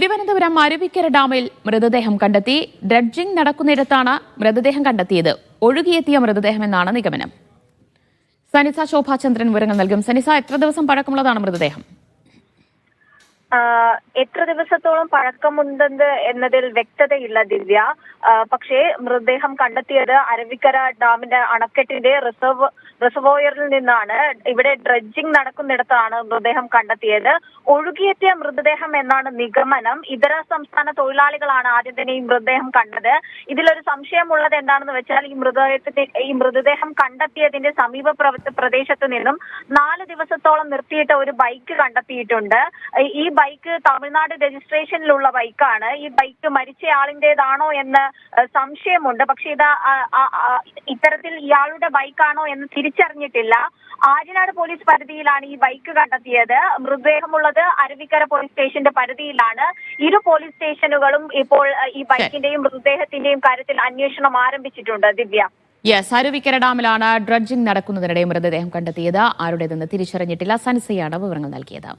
തിരുവനന്തപുരം അരുവിക്കര ഡാമിൽ മൃതദേഹം കണ്ടെത്തി. ഡ്രഡ്ജിംഗ് നടക്കുന്നിടത്താണ് മൃതദേഹം കണ്ടെത്തിയത്. ഒഴുകിയെത്തിയ മൃതദേഹമെന്നാണ് നിഗമനം. സനിസ ശോഭാചന്ദ്രൻ വിവരങ്ങൾ നൽകും. സനിസ എത്ര ദിവസം പഴക്കമുള്ളതാണ് മൃതദേഹം? എത്ര ദിവസത്തോളം പഴക്കമുണ്ടെന്ന് എന്നതിൽ വ്യക്തതയില്ല ദിവ്യ. പക്ഷേ മൃതദേഹം കണ്ടെത്തിയത് അരവിക്കര ഡാമിന്റെ അണക്കെട്ടിന്റെ റിസർവ് റിസർവോയറിൽ നിന്നാണ്. ഇവിടെ ഡ്രഡ്ജിംഗ് നടക്കുന്നിടത്താണ് മൃതദേഹം കണ്ടെത്തിയത്. ഒഴുകിയെത്തിയ മൃതദേഹം എന്നാണ് നിഗമനം. ഇതര സംസ്ഥാന തൊഴിലാളികളാണ് ആദ്യം തന്നെ ഈ മൃതദേഹം കണ്ടത്. ഇതിലൊരു സംശയമുള്ളത് എന്താണെന്ന് വെച്ചാൽ ഈ മൃതദേഹത്തിന്റെ ഈ മൃതദേഹം കണ്ടെത്തിയതിന്റെ സമീപ പ്രദേശത്ത് നിന്നും നാല് ദിവസത്തോളം നിർത്തിയിട്ട ഒരു ബൈക്ക് കണ്ടെത്തിയിട്ടുണ്ട്. ഈ ബൈക്ക് തമിഴ്നാട് രജിസ്ട്രേഷനിലുള്ള ബൈക്കാണ്. ഈ ബൈക്ക് മരിച്ചയാളിന്റേതാണോ എന്ന് സംശയമുണ്ട്. പക്ഷെ ഇത് ഇത്തരത്തിൽ ഇയാളുടെ ബൈക്കാണോ എന്ന് തിരിച്ചറിഞ്ഞിട്ടില്ല. ആര്യനാട് പോലീസ് പരിധിയിലാണ് ഈ ബൈക്ക് കണ്ടെത്തിയത്. മൃതദേഹമുള്ളത് അരുവിക്കര പോലീസ് സ്റ്റേഷന്റെ പരിധിയിലാണ്. ഇരു പോലീസ് സ്റ്റേഷനുകളും ഇപ്പോൾ ഈ ബൈക്കിന്റെയും മൃതദേഹത്തിന്റെയും കാര്യത്തിൽ അന്വേഷണം ആരംഭിച്ചിട്ടുണ്ട്. ദിവ്യ. യെസ് അരുവിക്കര ഡാമിലാണ് ഡ്രഡ്ജിംഗ് നടക്കുന്നതിനിടെ മൃതദേഹം കണ്ടെത്തിയത്. ആരുടേതെന്ന് തിരിച്ചറിഞ്ഞിട്ടില്ല. സൻസയാണ് വിവരങ്ങൾ നൽകിയത്.